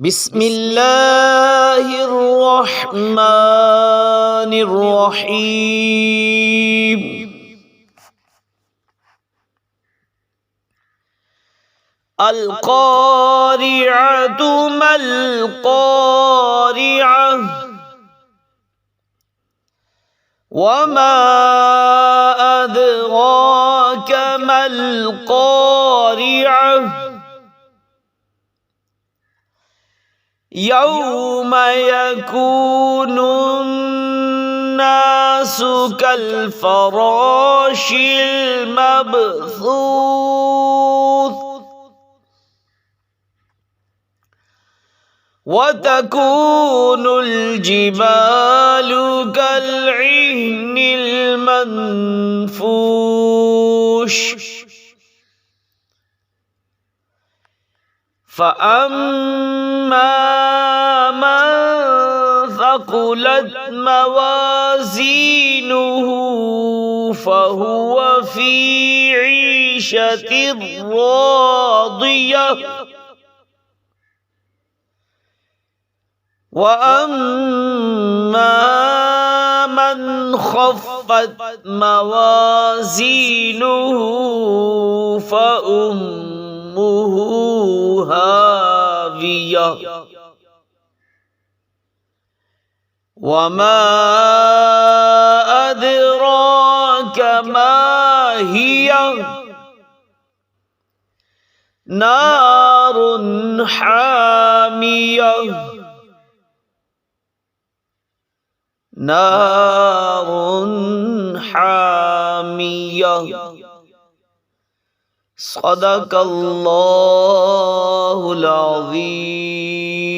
بسم الله الرحمن الرحيم. القارعة ما القارعة؟ وما أدراك ما القارعة؟ يوم يكون الناس كالفراش المبثوث وتكون الجبال كالعهن المنفوش فأما من ثقلت موازينه فهو في عيشة راضية وأما من خفت موازينه فأمه هاوية. وما أدراك ما هي؟ نار حامية. نار حامية. صدق اللہ العظیم.